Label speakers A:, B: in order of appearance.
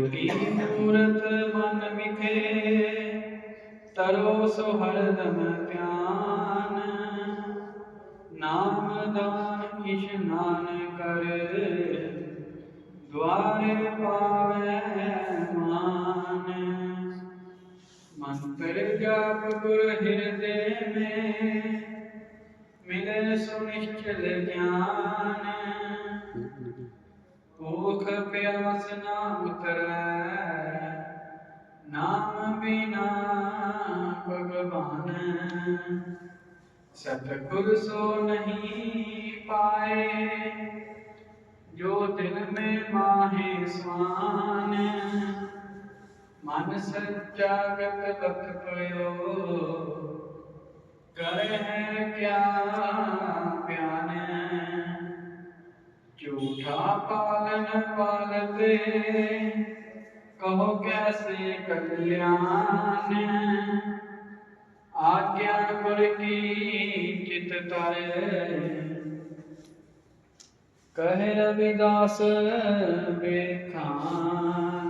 A: की मूरत मन विखे तरो सो हरदम प्यान। नाम दान इशनान कर, द्वारे पावे मान। मंत्र जाप गुर हृदय में मिले सुनिश्चल ज्ञान। मुख प्यास ना उतरै नाम बिना भगवान। सतगुर सो नहीं पाए। जो दिल में माहे स्वान। मन सच्चागत लख पयो करे है क्या या पालन पालते? कहो कैसे कल्याण आज्ञा गुर की चित तारे। कह रविदास बेखान